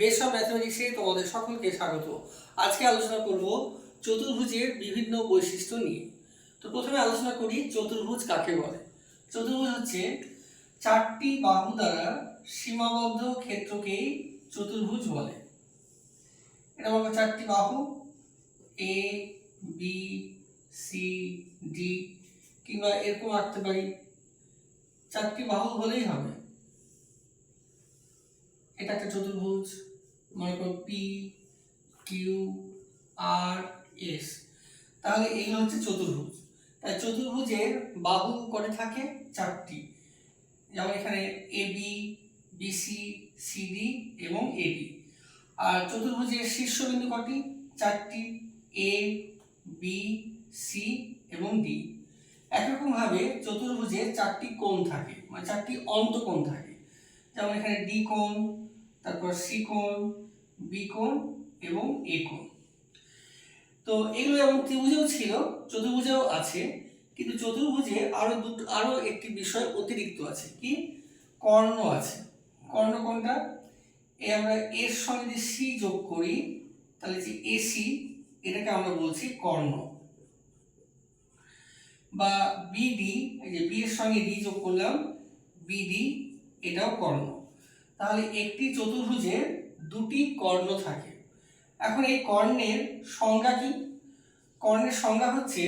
বেশ অফ ম্যাথমেটিক্সে তোমাদের সকলকে স্বাগত। আজকে আলোচনা করব চতুর্ভুজের বিভিন্ন বৈশিষ্ট্য নিয়ে। তো প্রথমে আলোচনা করি চতুর্ভুজ কাকে বলে? চতুর্ভুজ হচ্ছে চারটি বাহু দ্বারা সীমাবদ্ধ ক্ষেত্রকেই চতুর্ভুজ বলে। এটা বলব চারটি বাহু এ বি সি ডি কিংবা এরকম আঁকতে পারি। চারটি বাহু হলেই হবে। এটা একটা চতুর্ভুজ। মনে করো পি কিউ আর এস তাহলে এই হচ্ছে চতুর্ভুজ। তাই চতুর্ভুজের বাহু করে থাকে চারটি। যেমন এখানে এ বি বিসি সিডি এবং এবি আর চতুর্ভুজের শীর্ষবিন্দু কটি? চারটি। এ বি সি এবং ডি একরকমভাবে চতুর্ভুজের চারটি কোণ থাকে। মানে চারটি অন্তকোণ থাকে। যেমন এখানে ডি কোণ, তারপর সি কোণ বি কোণ এবং এ কোণ তো এগুলো যেমন ত্রিভুজেও ছিল, চতুর্ভুজেও আছে, কিন্তু চতুর্ভুজে আরও দুটো, আরও একটি বিষয় অতিরিক্ত আছে। কি? কর্ণ আছে। কর্ণ কোনটা? এই আমরা এর সঙ্গে যদি সি যোগ করি, তাহলে যে এসি, এটাকে আমরা বলছি কর্ণ। বা বিডি, এই যে বি এর সঙ্গে ডি যোগ করলাম, বিডি, এটাও কর্ণ। তাহলে একটি চতুর্ভুজের দুটি কর্ণ থাকে। এখন এই কর্ণের সংজ্ঞা কি? কর্ণের সংজ্ঞা হচ্ছে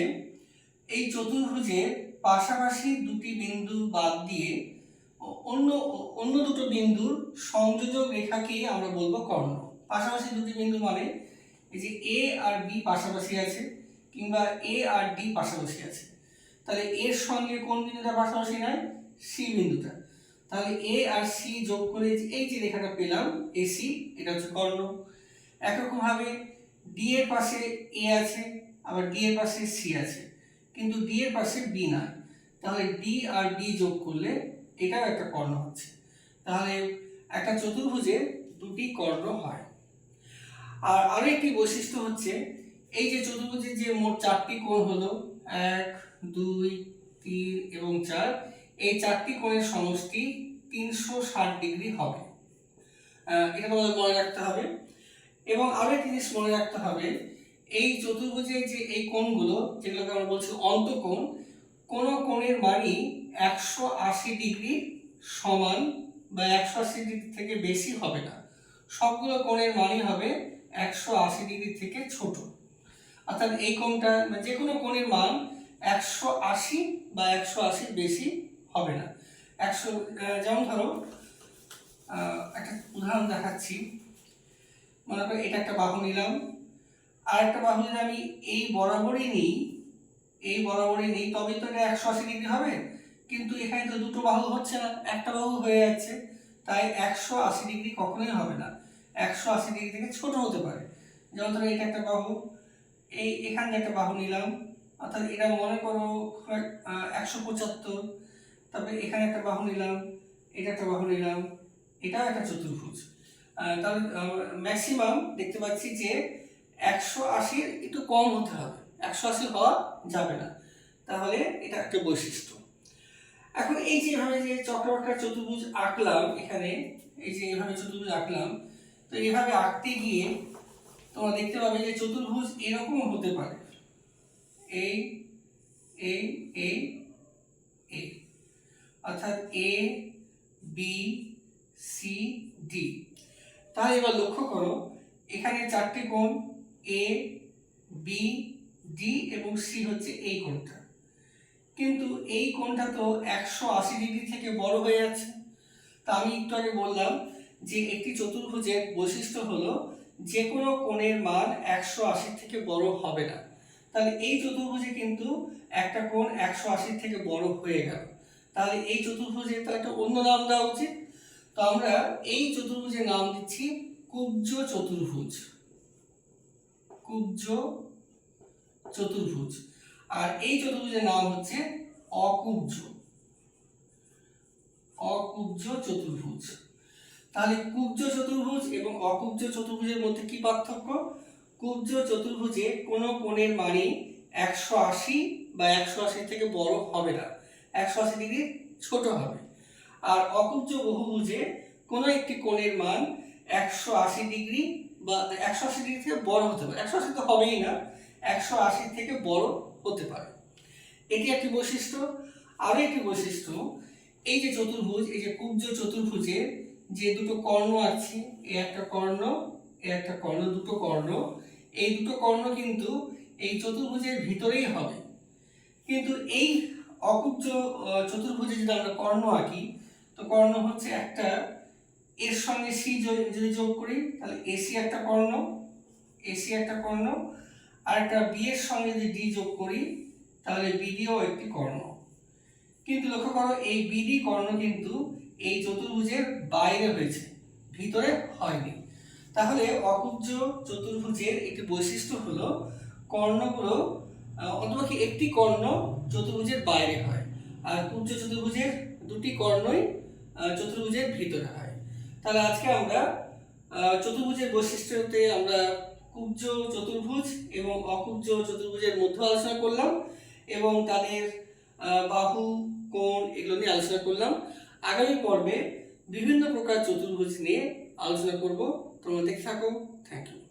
এই চতুর্ভুজের পাশাপাশি দুটি বিন্দু বাদ দিয়ে অন্য অন্য দুটো বিন্দুর সংযোজক রেখাকেই আমরা বলব কর্ণ। পাশাপাশি দুটি বিন্দু মানে এই যে এ আর বি পাশাপাশি আছে কিংবা এ আর ডি পাশাপাশি আছে। তাহলে এর সঙ্গে কোন বিন্দুটা পাশাপাশি নয়? সি বিন্দুটা। তাহলে এ আর সি যোগ করে এই যে রেখাটা পেলাম এসি এটা হচ্ছে কর্ণ। একরকম ভাবে ডি এর পাশে এ আছে, আবার ডি এর পাশে সি আছে। কিন্তু ডি এর পাশে বি নাই। তাহলে ডি আর ডি যোগ করলে এটাও একটা কর্ণ হচ্ছে। তাহলে একটা চতুর্ভুজে দুটি কর্ণ হয়। আর আরও একটি বৈশিষ্ট্য হচ্ছে, এই যে চতুর্ভুজের যে মোট চারটি কোণ হলো, এক, দুই, তিন এবং চার এই চারটি কোণের সমষ্টি তিনশো ষাট ডিগ্রি হবে। এটা তোমাদের মনে রাখতে হবে। এবং আরও একটি জিনিস মনে রাখতে হবে, এই চতুর্ভুজের যে এই কোণগুলো, যেগুলোকে আমরা বলছি অন্তকোণ, কোন কোণের মানই একশো আশি ডিগ্রি সমান বা একশো আশি ডিগ্রি থেকে বেশি হবে না। সবগুলো কোণের মানই হবে একশো আশি ডিগ্রি থেকে ছোট। অর্থাৎ এই কোণটা মানে যে কোনো কোণের মান একশো আশি বা একশো আশির বেশি হবে না। একশো যেমন ধরো একটা উদাহরণ দেখাচ্ছি। মনে করো, এটা একটা বাহু নিলাম। আর একটা বাহু যদি আমি এই বরাবরই নিই, এই বরাবরই নিই, তবেই তো এটা একশো আশি ডিগ্রি হবে। কিন্তু এখানে তো দুটো বাহু হচ্ছে না, একটা বাহু হয়ে যাচ্ছে। তাই একশো আশি ডিগ্রি কখনোই হবে না। একশো আশি ডিগ্রি থেকে ছোট হতে পারে। যেমন ধরো, এটা একটা বাহু। এই, এখানে একটা বাহু নিলাম। অর্থাৎ এটা মনে করো একশো পঁচাত্তর। তারপরে এখানে একটা বাহু নিলাম, এটা একটা বাহু নিলাম, এটাও একটা চতুর্ভুজ। তাহলে ম্যাক্সিমাম দেখতে পাচ্ছি যে একশো আশির একটু কম হতে হবে। একশো আশি হওয়া যাবে না। তাহলে এটা একটা বৈশিষ্ট্য। এখন এই যে এভাবে যে চক্রাকার চতুর্ভুজ আঁকলাম এখানে, এই যে এভাবে চতুর্ভুজ আঁকলাম, তো এভাবে আঁকতে গিয়ে তোমরা দেখতে পাবে যে চতুর্ভুজ এরকম হতে পারে। এই এই এই অর্থাৎ এ বি সি ডি তাহলে এবার লক্ষ্য করো, এখানে চারটি কোণ এ বি ডি এবং সি হচ্ছে এই কোণটা। কিন্তু এই কোণটা তো একশো আশি ডিগ্রি থেকে বড় হয়ে যাচ্ছে। তা আমি একটু আগে বললাম যে একটি চতুর্ভুজের বৈশিষ্ট্য হলো যে কোনো কোণের মান একশো আশি থেকে বড় হবে না। তাহলে এই চতুর্ভুজে কিন্তু একটা কোণ একশো আশি থেকে বড় হয়ে গেল। তাহলে এই চতুর্ভুজের তো একটা অন্য নাম দেওয়া উচিত। তো আমরা এই চতুর্ভুজের নাম দিচ্ছি কুব্জ চতুর্ভুজ। কুব্জ চতুর্ভুজ। আর এই চতুর্ভুজের নাম হচ্ছে অকুব্জ। অকুব্জ চতুর্ভুজ। তাহলে কুব্জ চতুর্ভুজ এবং অকুব্জ চতুর্ভুজের মধ্যে কি পার্থক্য? কুব্জ চতুর্ভুজে কোনো কোণের মানে একশো আশি বা একশো আশি থেকে বড় হবে না। একশো আশি ডিগ্রি ছোট হবে। আর অকুব্জ বহুভুজে কোনো একটি কোণের মান একশো আশি ডিগ্রি বা একশো আশি ডিগ্রি থেকে বড় হতে পারে। একশো আশি তো হবেই না, একশো আশি থেকে বড় হতে পারে। এটি একটি বৈশিষ্ট্য। আরও একটি বৈশিষ্ট্য, এই যে চতুর্ভুজ, এই যে কুব্জ চতুর্ভুজে যে দুটো কর্ণ আছে এই একটা কর্ণ এই একটা কর্ণ, দুটো কর্ণ, এই দুটো কর্ণ কিন্তু এই চতুর্ভুজের ভিতরেই হবে। কিন্তু এই অকুব্জ চতুর্ভুজে যদি আমরা কর্ণ আঁকি, তো কর্ণ হচ্ছে একটা, এর সঙ্গে সি যদি যোগ করি, তাহলে এসি একটা কর্ণ এসি একটা কর্ণ, আর একটা বি এর সঙ্গে যদি ডি যোগ করি, তাহলে বিডিও একটি কর্ণ। কিন্তু লক্ষ্য করো, এই বিডি কর্ণ কিন্তু এই চতুর্ভুজের বাইরে হয়েছে, ভিতরে হয়নি। তাহলে অকুব্জ চতুর্ভুজের একটি বৈশিষ্ট্য হলো কর্ণগুলো অথবা কি একটি কর্ণ চতুর্ভুজের বাইরে হয়। আর কুব্জ চতুর্ভুজের দুটি কর্ণই চতুর্ভুজের ভিতরে হয়। তাহলে আজকে আমরা চতুর্ভুজের বৈশিষ্ট্যতে আমরা কুব্জ চতুর্ভুজ এবং অকুব্জ চতুর্ভুজের মধ্যে আলোচনা করলাম এবং তাদের বাহু, কোণ এগুলো নিয়ে আলোচনা করলাম। আগামী পর্বে বিভিন্ন প্রকার চতুর্ভুজ নিয়ে আলোচনা করব। তোমরা দেখে থাকো। Thank you